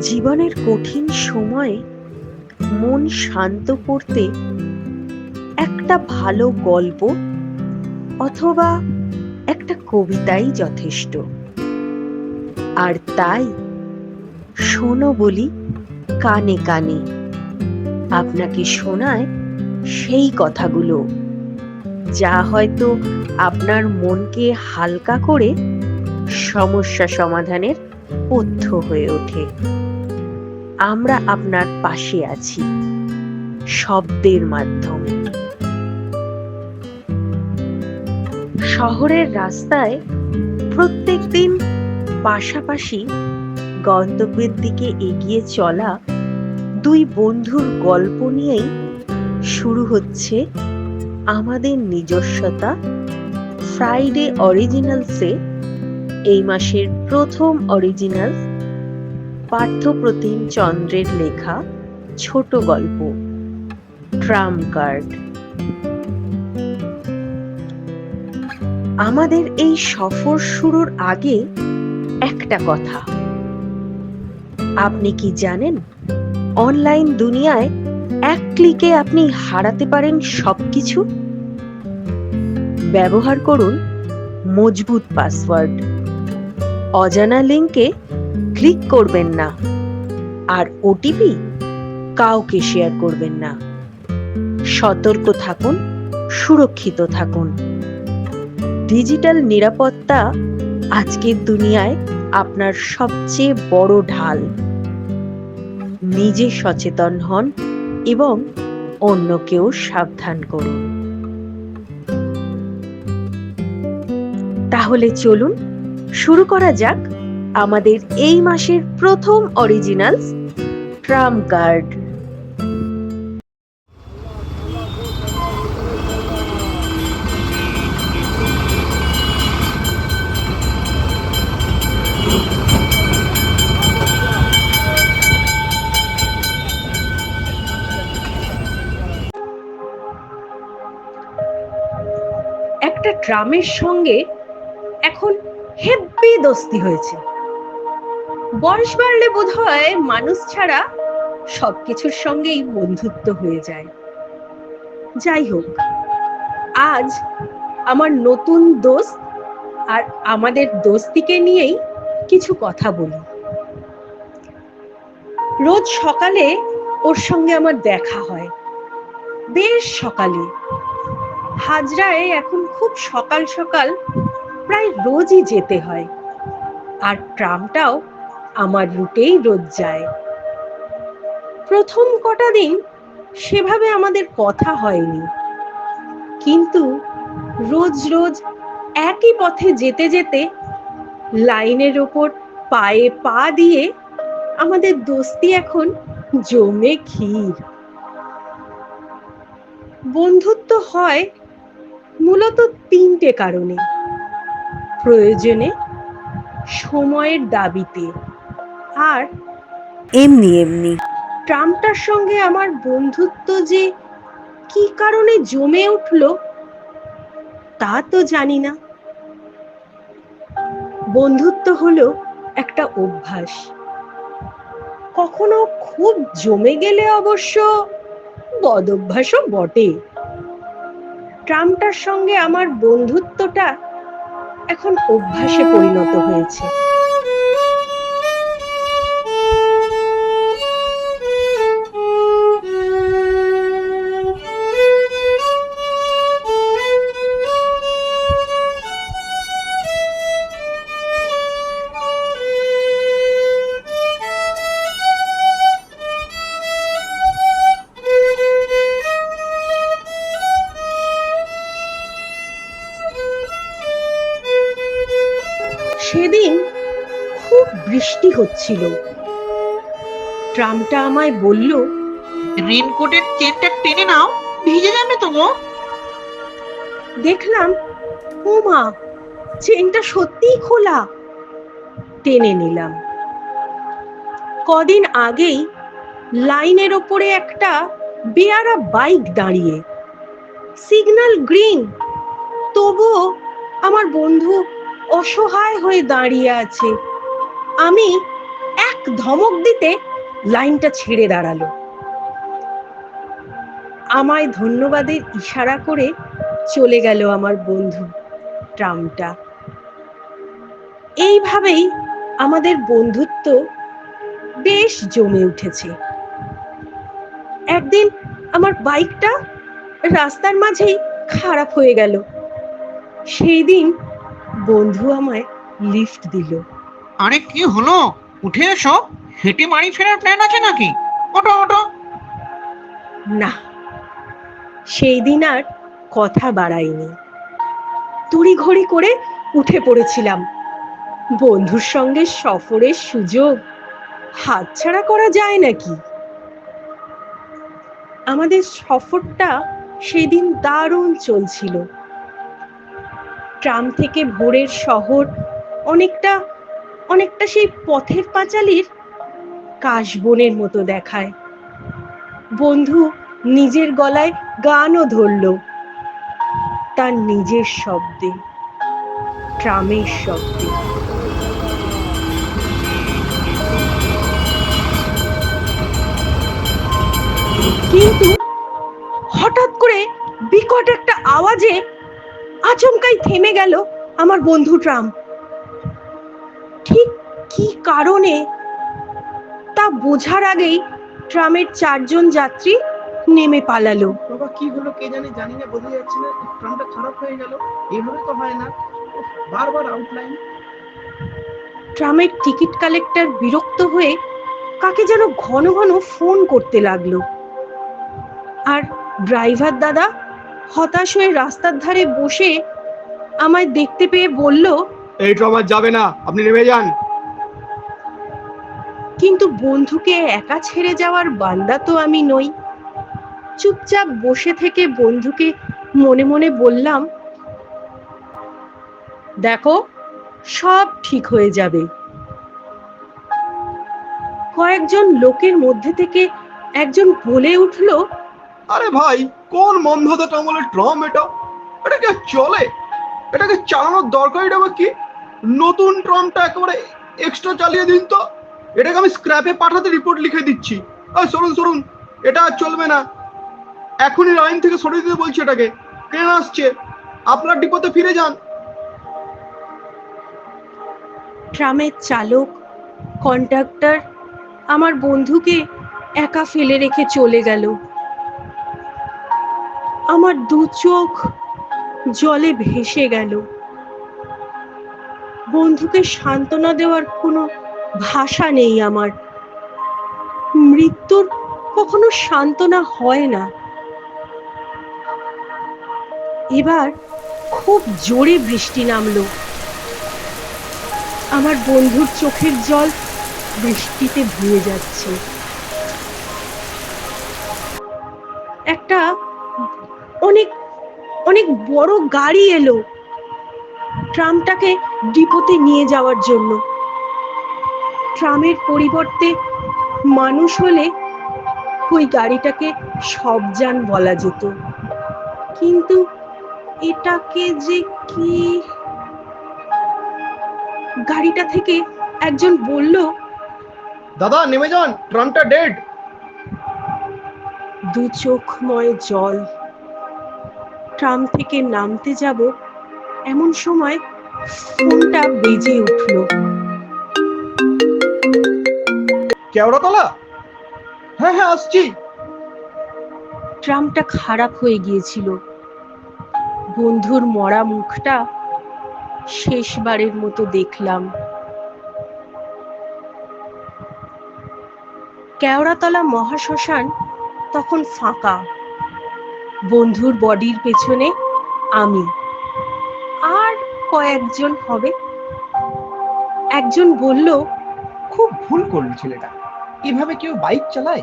জীবনের কঠিন সময়ে মন শান্ত করতে একটা ভালো গল্প অথবা একটা কবিতাই যথেষ্ট। আর তাই শোনো বলি কানে কানে। আপনাকে শোনায় সেই কথাগুলো। যা হয়তো আপনার মনকে হালকা করে সমস্যা সমাধানের পথ্য হয়ে ওঠে। আমরা আপনার পাশে আছি। শব্দের মাধ্যমে। শহরের রাস্তায় প্রত্যেকদিন পাশাপাশি গন্তব্যের দিকে এগিয়ে চলা দুই বন্ধুর গল্প নিয়েই শুরু হচ্ছে আমাদের নিজস্বতা ফ্রাইডে অরিজিনালসে এই মাসের প্রথম অরিজিনাল পার্থপ্রতিম চন্দ্রের লেখা ছোট গল্প, ট্রাম কার্ড। আমাদের এই সফর শুরুর আগে একটা কথা। আপনি কি জানেন, অনলাইন দুনিয়ায় এক ক্লিকে আপনি হারাতে পারেন সবকিছু? ব্যবহার করুন মজবুত পাসওয়ার্ড। অজানা লিঙ্কে ক্লিক করবেন না। আর ওটিপি কাউকে শেয়ার করবেন না। সতর্ক থাকুন, সুরক্ষিত থাকুন। ডিজিটাল নিরাপত্তা আজকের দুনিয়ায় আপনার সবচেয়ে বড় ঢাল। নিজে সচেতন হন এবং অন্যকেও সাবধান করুন। তাহলে চলুন, শুরু করা যাক আমাদের এই মাসের প্রথম অরিজিনালস ট্রাম কার্ড একটা ট্রামের সঙ্গে এখন হেব্বি দোস্তি হয়েছে। বয়স বাড়লে বোধ হয় মানুষ ছাড়া সবকিছুর সঙ্গেই বন্ধুত্ব হয়ে যায়। যাই হোক, আজ আমার নতুন দোস্ত আর আমাদের দোস্তিকে নিয়েই কিছু কথা বলি। রোজ সকালে ওর সঙ্গে আমার দেখা হয়। বেশ সকালে। হাজরায় এখন খুব সকাল সকাল প্রায় রোজই যেতে হয়। আর ট্রামটাও আমার রুটেই রোজ যায়। প্রথম কটা দিন সেভাবে আমাদের কথা হয়নি। কিন্তু রোজ রোজ একই পথে যেতে যেতে লাইনের ওপর পায়ে পা দিয়ে আমাদের দোস্তি এখন জমে ক্ষীর। বন্ধুত্ব হয় মূলত তিনটে কারণে। প্রয়োজনে সময়ের দাবিতে। আর এমনি এমনি। ট্রাম্পটার সঙ্গে আমার বন্ধুত্ব যে কি কারণে জমে উঠল তা তো জানি না। বন্ধুত্ব হলো একটা অভ্যাস। কখনো খুব জমে গেলে অবশ্য বদ অভ্যাসও বটে। ট্রাম্পটার সঙ্গে আমার বন্ধুত্বটা এখন অভ্যাসে পরিণত হয়েছে। বৃষ্টি হচ্ছিল। ট্রামটা আমায় বলল রেনকোটের চেনটা টেনে নাও ভিজে যাবে তো গো। দেখলাম ও মা চেনটা সত্যিই খোলা। টেনে নিলাম। কদিন আগেই লাইনের ওপরে একটা বেয়ারা বাইক দাঁড়িয়ে সিগন্যাল গ্রিন তবুও আমার বন্ধু অসহায় হয়ে দাঁড়িয়ে আছে। আমি এক ধমক দিতে লাইনটা ছেড়ে দাঁড়াল। আমায় ধন্যবাদের ইশারা করে চলে গেল আমার বন্ধু ট্রামটা। এইভাবেই আমাদের বন্ধুত্ব বেশ জমে উঠেছে। একদিন আমার বাইকটা রাস্তার মাঝেই খারাপ হয়ে গেল। সেই দিন বন্ধু আমায় লিফট দিল। আরে কি হলো? উঠে এসো। হেঁটে বাড়ি ফেরার প্ল্যান আছে নাকি? ওটো ওটো না, সেই দিন আর কথা বাড়াইনি। তড়িঘড়ি করে উঠে পড়েছিলাম। বন্ধুর সঙ্গে সফরের সুযোগ হাতছাড়া করা যায় নাকি? আমাদের সফরটা সেদিন দারুণ চলছিল। ট্রাম থেকে ভোরের শহর অনেকটা অনেকটা সেই পথের পাঁচালির কাশবনের মতো দেখায়। বন্ধু নিজের গলায় গানও ধরল, তার নিজের শব্দে, ট্রামের শব্দে। কিন্তু হঠাৎ করে বিকট একটা আওয়াজে আচমকাই থেমে গেল আমার বন্ধু ট্রাম। ঠিক কি কারণে? তা বোঝার আগেই ট্রামের চারজন যাত্রী নেমে পালালো। বাবা কি হলো কে জানে? জানি না বোঝা যাচ্ছে না। ট্রামটা খারাপ হয়ে গেল। এইভাবে তো হয় না। বারবার আউটলাইন ট্রামের টিকিট কালেক্টর বিরক্ত হয়ে কাকে যেন ঘন ঘন ফোন করতে লাগল। আর ড্রাইভার দাদা হতাশ হয়ে রাস্তার ধারে বসে আমায় দেখতে পেয়ে বলল এই ট্রাম আর যাবে না। আপনি নেমে যান। কিন্তু বন্ধুকে একা ছেড়ে যাওয়ার বান্দা তো আমি নই। চুপচাপ বসে থেকে বন্ধুকে মনে মনে বললাম দেখো সব ঠিক হয়ে যাবে। কয়েকজন লোকের মধ্যে থেকে একজন বলে উঠল আরে ভাই কোন মন্ধতা টামলের ট্রাম এটা? এটা কি আর চলে? এটাকে চালানোর দরকারটা বা কি? নতুন ট্রামটা একেবারে এক্সট্রা চালিয়ে দিন তো। এটাকে আমি স্ক্র্যাপে পাঠাতে রিপোর্ট লিখে দিচ্ছি। সরুন সরুন, এটা আর চলবে না। এখনই লাইন থেকে সরিয়ে দিতে বলছি এটাকে। ট্রেন আসছে। আপনার ডিপোতে ফিরে যান। ট্রামের চালক কন্ডাক্টর আমার বন্ধুকে একা ফেলে রেখে চলে গেল। আমার দু চোখ জলে ভেসে গেল। বন্ধুকে সান্ত্বনা দেওয়ার কোনো ভাষা নেই আমার। মৃত্যুর কখনো সান্ত্বনা হয় না। এবার খুব জোরে বৃষ্টি নামলো। আমার বন্ধুর চোখের জল বৃষ্টিতে ধুয়ে যাচ্ছে। একটা অনেক অনেক বড় গাড়ি এলো। ট্রামটাকে ডিপোতে নিয়ে যাওয়ার জন্য। ট্রামের পরিবর্তে মানুষ হলে ওই গাড়িটাকে সবযান বলা যেত। কিন্তু এটাকে যে কি? গাড়িটা থেকে একজন বলল দাদা নেমে যান ট্রামটা ডেড। দু চোখময় জল। ট্রাম থেকে নামতে যাব এমন সময় ফোনটা বেজে উঠল। কেওড়াতলা হ্যাঁ হ্যাঁ আসছি। ট্রামটা খারাপ হয়ে গিয়েছিল। বন্ধুর মরা মুখটা শেষবারের মতো দেখলাম। কেওড়াতলা মহাশ্মশান তখন ফাঁকা। বন্ধুর বডির পেছনে আমি। কয়েকজন হবে। একজন বলল খুব ভুল করল ছেলেটা। এভাবে কেউ বাইক চালায়?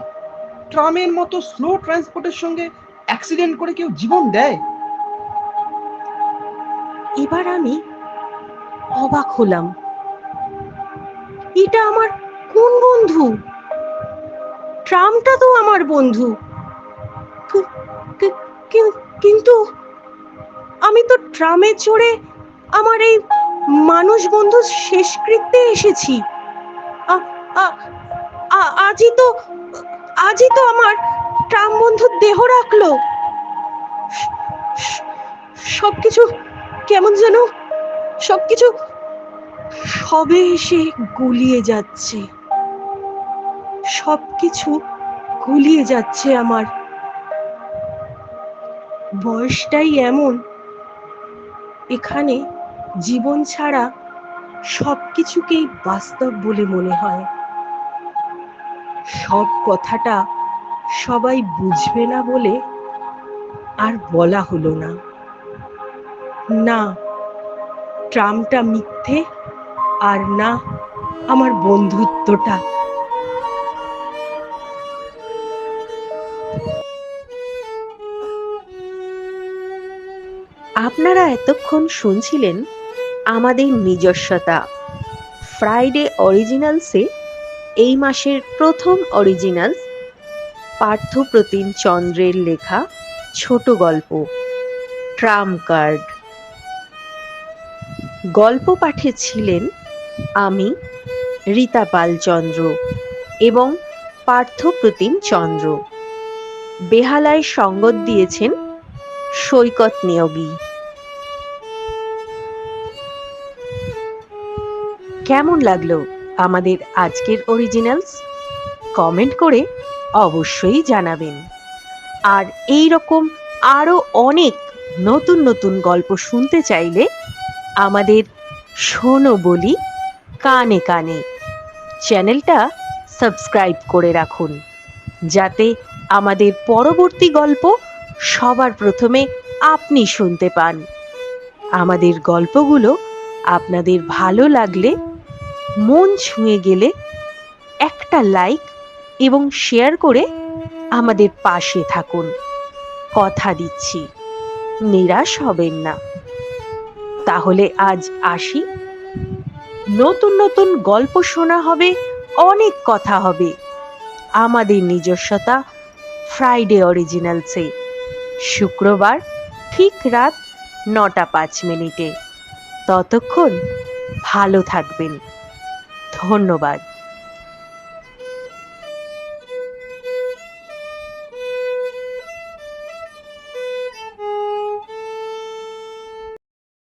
ট্রামের মতো স্লো ট্রান্সপোর্টের সঙ্গে অ্যাক্সিডেন্ট করে কেউ জীবন দেয়? এবার আমি অবাক হলাম। এটা আমার কোন বন্ধু? ট্রামটা তো আমার বন্ধু। কিন্তু আমি তো ট্রামে চড়ে আমার এই মানুষ বন্ধু শেষকৃত্যে এসেছি। আজই তো আজই তো আমার ট্রাম বন্ধু দেহ রাখল। সবকিছু কেমন যেন, সবকিছু সবে এসে গুলিয়ে যাচ্ছে। সবকিছু গুলিয়ে যাচ্ছে আমার। বয়সটাই এমন, এখানে জীবন ছাড়া সব কিছুকেই বাস্তব বলে মনে হয়। সব কথাটা সবাই বুঝবে না বলে আর বলা হলো না। না, ট্রামটা মিথ্যে আর না আমার বন্ধুত্বটা। আপনারা এতক্ষণ শুনছিলেন আমাদের নিজস্বতা। ফ্রাইডে অরিজিনালসে এই মাসের প্রথম অরিজিনালস পার্থপ্রতিম চন্দ্রের লেখা ছোট গল্প, ট্রাম কার্ড। গল্প পাঠে ছিলেন আমি, রীতা পাল চন্দ্র এবং পার্থপ্রতিম চন্দ্র। বেহালায় সঙ্গত দিয়েছেন সৈকত নিয়োগী। কেমন লাগল আমাদের আজকের অরিজিনালস কমেন্ট করে অবশ্যই জানাবেন। আর এই রকম আরও অনেক নতুন নতুন গল্প শুনতে চাইলে আমাদের শোনো বলি কানে কানে। চ্যানেলটা সাবস্ক্রাইব করে রাখুন, যাতে আমাদের পরবর্তী গল্প সবার প্রথমে আপনি শুনতে পান। আমাদের গল্পগুলো আপনাদের ভালো লাগলে মন ছুঁয়ে গেলে একটা লাইক এবং শেয়ার করে আমাদের পাশে থাকুন। কথা দিচ্ছি, নিরাশ হবেন না। তাহলে আজ আসি। নতুন নতুন গল্প শোনা হবে, অনেক কথা হবে। আমাদের নিজস্বতা ফ্রাইডে অরিজিনালসে শুক্রবার ঠিক রাত নটা পাঁচ মিনিটে। ততক্ষণ ভালো থাকবেন। ধন্যবাদ।